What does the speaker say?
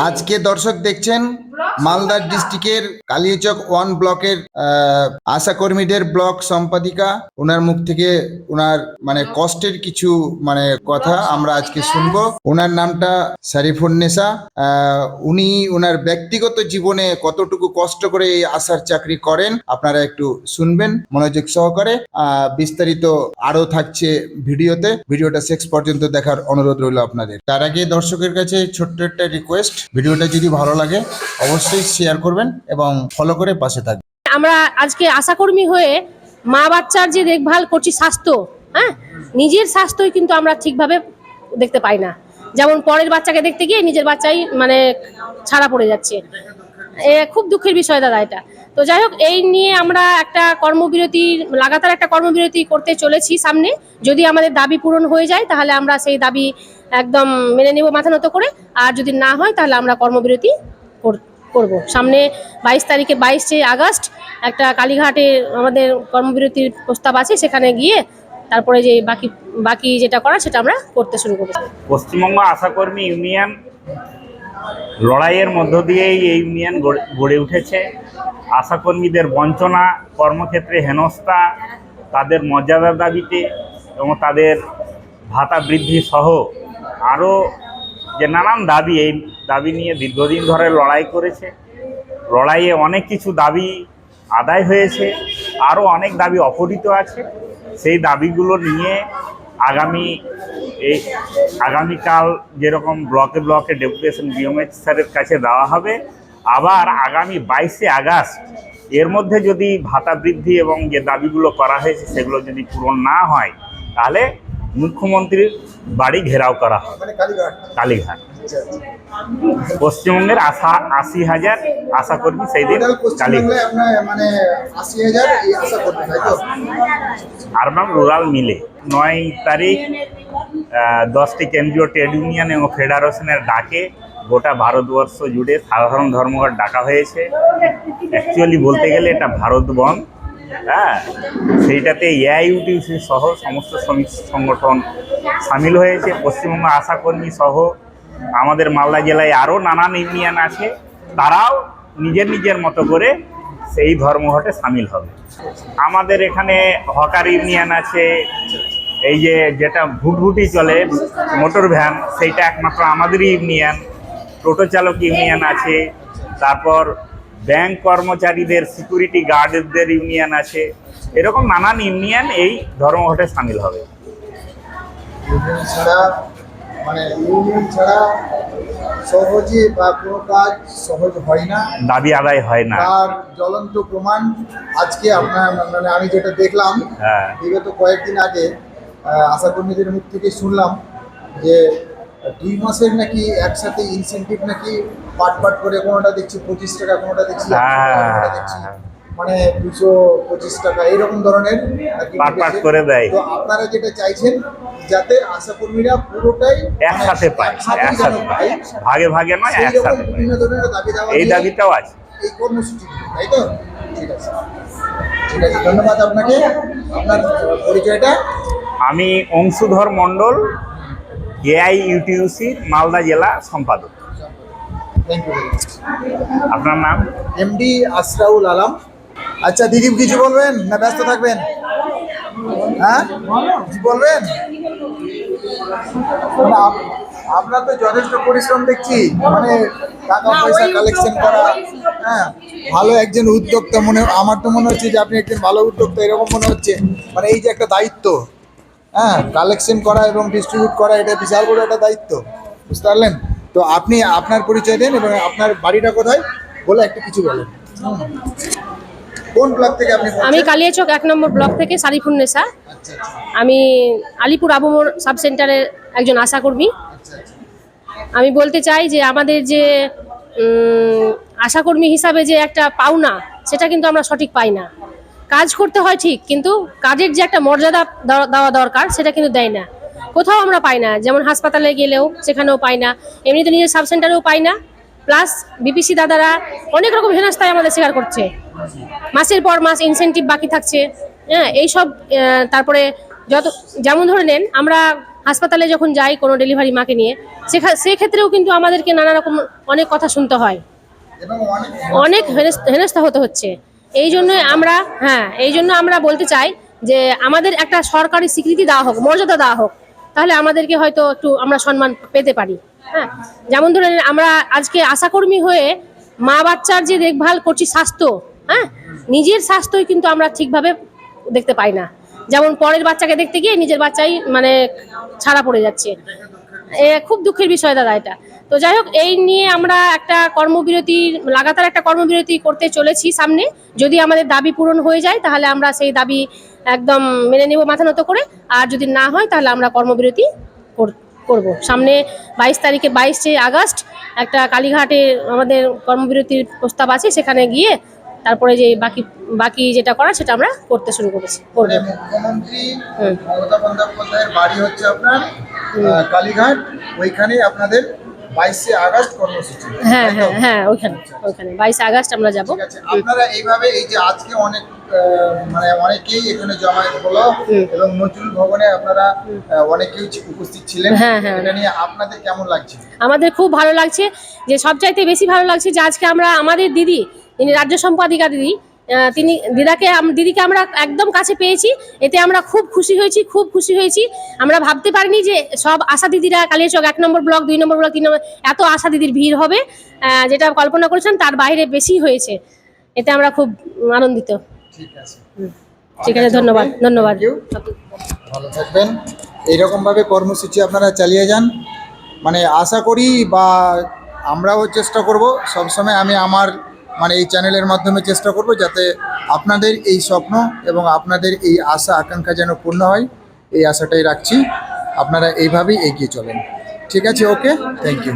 আজকে দর্শক দেখছেন মালদা ডিস্ট্রিক্টের কালিয়াচক ওয়ান ব্লকের আহ, আশা কর্মীদের ব্লক সম্পাদিকা। ওনার মুখ থেকে ওনার মানে কষ্টের কিছু মানে কথা আমরা আজকে শুনব। ওনার নামটা আহ, উনি ওনার ব্যক্তিগত জীবনে কতটুকু কষ্ট করে এই আশার চাকরি করেন আপনারা একটু শুনবেন মনোযোগ সহকারে। আহ, বিস্তারিত আরও থাকছে ভিডিওতে। ভিডিওটা শেষ পর্যন্ত দেখার অনুরোধ রইল আপনাদের। তার আগে দর্শকের কাছে ছোট্ট একটা রিকোয়েস্ট ভিডিওটা যদি ভালো লাগে অবশ্যই শেয়ার করবেন এবং ফলো করে পাশে থাকবেন। আমরা আজকে আশাকর্মী হয়ে মা বাচ্চার যে দেখভাল করছি স্বাস্থ্য হ্যাঁ? নিজের স্বাস্থ্যই কিন্তু আমরা ঠিকভাবে দেখতে পাই না। যেমন পরের বাচ্চাকে দেখতে গিয়ে নিজের বাচ্চাই মানে ছাড়া পড়ে যাচ্ছে। খুব দুঃখের বিষয় দাদা এটা। তো যাই হোক, এই নিয়ে আমরা একটা কর্মবিরতি, লাগাতার একটা কর্মবিরতি করতে চলেছি সামনে। যদি আমাদের দাবি পূরণ হয়ে যায়, তাহলে আমরা সেই দাবি একদম মেনে নেব মাথা নত করে। আর যদি না হয়, তাহলে আমরা কর্মবিরতি কর- করব। সামনে বাইশ তারিখে বাইশে আগস্ট একটা কালীঘাটে আমাদের কর্মবিরতির প্রস্তাব আছে, সেখানে গিয়ে তারপরে যে বাকি বাকি যেটা করা সেটা আমরা করতে শুরু করব। পশ্চিমবঙ্গ আশাকর্মী ইউনিয়ন লড়াইয়ের মধ্য দিয়েই এই ইউনিয়ন গড়ে- উঠেছে। আশাকর্মীদের বঞ্চনা, কর্মক্ষেত্রে হেনস্থা, তাদের মর্যাদার দাবিতে এবং তাদের ভাতা বৃদ্ধি সহ আরও যে নানান দাবি এই দাবি নিয়ে দীর্ঘদিন ধরে লড়াই করেছে। লড়াইয়ে অনেক কিছু দাবি আদায় হয়েছে। আরও অনেক দাবি অপহৃত আছে। সেই দাবিগুলো নিয়ে আগামী এই আগামীকাল যেরকম ব্লকে ব্লকে ডেপুটেশন বিএমএচ স্যারের কাছে দেওয়া হবে, আবার আগামী বাইশে আগস্ট এর মধ্যে যদি ভাতা বৃদ্ধি এবং যে দাবিগুলো করা হয়েছে সেগুলো যদি পূরণ না হয়, তাহলে মুখ্যমন্ত্রীর বাড়ি ঘেরাও করা হবে মানে কালীঘাট। কালীঘাট। পশ্চিমবঙ্গের আশা আশি হাজার আশা আশাকর্মী সেই দিন কালীঘাট। মানে তো? আরবান রুরাল মিলে। নয় তারিখ দশটি কেন্দ্রীয় ট্রেড ইউনিয়ন এবং ফেডারেশনের ডাকে গোটা ভারতবর্ষ জুড়ে সাধারণ ধর্মঘট ডাকা হয়েছে। অ্যাকচুয়ালি বলতে গেলে এটা ভারত বন্ধ। হ্যাঁ সেইটাতে এআইইউটিউসি সহ সমস্ত শ্রমিক সংগঠন সামিল হয়েছে। পশ্চিমবঙ্গ আশাকর্মী সহ আমাদের মালদা জেলায় আরও নানান ইউনিয়ন আছে। তারাও নিজের নিজের মতো করে সেই ধর্মঘটে সামিল হবে। আমাদের এখানে হকার ইউনিয়ন আছে। এই যে যেটা ভুটভুটি চলে, মোটর ভ্যান, সেইটা একমাত্র আমাদেরই ইউনিয়ন। টোটো চালক ইউনিয়ন আছে। তারপর ব্যাংক কর্মচারীদের সিকিউরিটি গার্ডদের ইউনিয়ন আছে। এরকম নানান ইউনিয়ন এই ধর্মঘটে সামিল হবে। ছাড়া মানে ইউনিয়ন ছাড়া সহজে বা কোনো কাজ সহজ হয় না। দাবি আদায় হয় না। তার জ্বলন্ত প্রমাণ আজকে আপনার মানে আমি যেটা দেখলাম হ্যাঁ। বিগত কয়েকদিন আগে আশাকর্মীদের মুখ থেকে শুনলাম যে দুই মাসের নাকি একসাথে ইনসেন্টিভ নাকি পাট পাট করে কোনোটা দেখছি পঁচিশ টাকা কোনোটা দেখছি একশো টাকা, কোনোটা দেখছি হ্যাঁ। মানে দুশো পঁচিশ টাকা এইরকম ধরনের পাট পাট করে দেয়। তো আপনারা যেটা চাইছেন যাতে আশাকর্মীরা পুরোটাই মানে একসাথে পায় একসাথে পায়। ভাগে ভাগে নয় একসাথে বিভিন্ন ধরনের দাবি দাওয়া এই দাবিটাও আছে। এই কর্মসূচি তাই তো? ঠিক আছে। ঠিক আছে ধন্যবাদ আপনাকে। আপনার পরিচয়টা? আমি অংশুধর মণ্ডল এআই ইউটিউসির মালদা জেলা সম্পাদক। আপনার নাম? এমডি আসরাউল আলম আচ্ছা দিদি কিছু বলবেন? না ব্যস্ত থাকবেন? হ্যাঁ? বলবেন? আপনার তো যথেষ্ট পরিশ্রম দেখছি। মানে টাকা পয়সা কালেকশন করা। হ্যাঁ ভালো একজন উদ্যোক্তা মনে আমার তো মনে হচ্ছে যে আপনি একজন ভালো উদ্যোক্তা এরকম মনে হচ্ছে। মানে এই যে একটা দায়িত্ব। হ্যাঁ কালেকশন করা এবং ডিস্ট্রিবিউট করা এটা বিশাল বড় একটা দায়িত্ব বুঝতে পারলেন? তো আপনি আপনার পরিচয় দেন এবং আপনার বাড়িটা কোথায় বলে একটু কিছু বলেন। কোন ব্লক থেকে আপনি? আমি কালিয়াচক এক নম্বর ব্লক থেকে সারিফুন্নেসা আচ্ছা আচ্ছা। আমি আলিপুর আবমোর সাব সেন্টারের একজন আশাকর্মী। আচ্ছা আমি বলতে চাই যে আমাদের যে আশাকর্মী হিসাবে যে একটা পাওনা সেটা কিন্তু আমরা সঠিক পাই না। কাজ করতে হয় ঠিক কিন্তু কাজের যে একটা মর্যাদা দেওয়া দরকার সেটা কিন্তু দেয় না। কোথাও আমরা পাই না যেমন হাসপাতালে গেলেও সেখানেও পাই না এমনিতে নিজের সাব সেন্টারেও পাই না প্লাস বিপিসি দাদারা অনেক রকম হেনস্থায় আমাদের স্বীকার করছে। মাসের পর মাস ইনসেনটিভ বাকি থাকছে হ্যাঁ এইসব তারপরে যত যেমন ধরে নেন আমরা হাসপাতালে যখন যাই কোনো ডেলিভারি মাকে নিয়ে সেক্ষেত্রেও কিন্তু আমাদেরকে নানা রকম অনেক কথা শুনতে হয়। অনেক অনেক হেনস্থা হতে হচ্ছে। এই জন্য আমরা হ্যাঁ এই জন্য আমরা বলতে চাই যে আমাদের একটা সরকারি স্বীকৃতি দেওয়া হোক, মর্যাদা দেওয়া হোক, তাহলে আমাদেরকে হয়তো একটু আমরা সম্মান পেতে পারি হ্যাঁ। যেমন ধরেন আমরা আজকে আশাকর্মী হয়ে মা বাচ্চার যে দেখভাল করছি স্বাস্থ্য হ্যাঁ নিজের স্বাস্থ্যই কিন্তু আমরা ঠিকভাবে দেখতে পাই না। যেমন পরের বাচ্চাকে দেখতে গিয়ে নিজের বাচ্চাই মানে ছাড়া পড়ে যাচ্ছে। খুব দুঃখের বিষয় দাদা এটা। তো যাই হোক এই নিয়ে আমরা একটা কর্মবিরতি লাগাতার একটা কর্মবিরতি করতে চলেছি সামনে। যদি আমাদের দাবি পূরণ হয়ে যায় তাহলে আমরা সেই দাবি একদম মেনে নেব মাথা নত করে। আর যদি না হয় তাহলে আমরা কর্মবিরতি কর- করব। সামনে বাইশ তারিখে বাইশে আগস্ট একটা কালীঘাটে আমাদের কর্মবিরতির প্রস্তাব আছে সেখানে গিয়ে তারপরে যে বাকি বাকি যেটা করা সেটা আমরা করতে শুরু করেছি করব। মানে মুখ্যমন্ত্রী। মমতা বন্দ্যোপাধ্যায়ের বাড়ি হচ্ছে আপনার? কালীঘাট ওইখানে আপনাদের বাইশে আগস্ট কর্মসূচি। হ্যাঁ হ্যাঁ হ্যাঁ ওইখানে ওইখানে বাইশে আগস্ট আমরা যাব। আপনারা এইভাবে এই যে আজকে অনেক মানে অনেকেই এখানে জমায়েত হলো এবং নজরুল ভবনে আপনারা অনেকেই উপস্থিত ছিলেন। হ্যাঁ, হ্যাঁ। এটা নিয়ে আপনাদের কেমন লাগছে? আমাদের খুব ভালো লাগছে। যে সবচাইতে বেশি ভালো লাগছে যে আজকে আমরা আমাদের দিদি যিনি রাজ্য সম্পাদিকা দিদি তিনি দিদাকে দিদিকে আমরা একদম কাছে পেয়েছি। এতে আমরা খুব খুশি হয়েছি খুব খুশি হয়েছি। আমরা ভাবতে পারিনি যে সব আশা দিদিরা কালিয়াচক এক নম্বর ব্লক দুই নম্বর ব্লক তিন নম্বর এত আশা দিদির ভিড় হবে যেটা কল্পনা করেছেন তার বাইরে বেশি হয়েছে। এতে আমরা খুব আনন্দিত। ঠিক আছে। ঠিক আছে ধন্যবাদ ধন্যবাদ। ভালো থাকবেন। এইরকমভাবে কর্মসূচি আপনারা চালিয়ে যান। মানে আশা করি বা আমরাও চেষ্টা করব। সবসময় আমি আমার মানে এই চ্যানেলের মাধ্যমে চেষ্টা করব যাতে আপনাদের এই স্বপ্ন এবং আপনাদের এই আশা, আকাঙ্ক্ষা যেন পূর্ণ হয়, এই আশাটাই রাখছি। আপনারা এইভাবেই এগিয়ে চলেন। ঠিক আছে, ওকে? Thank you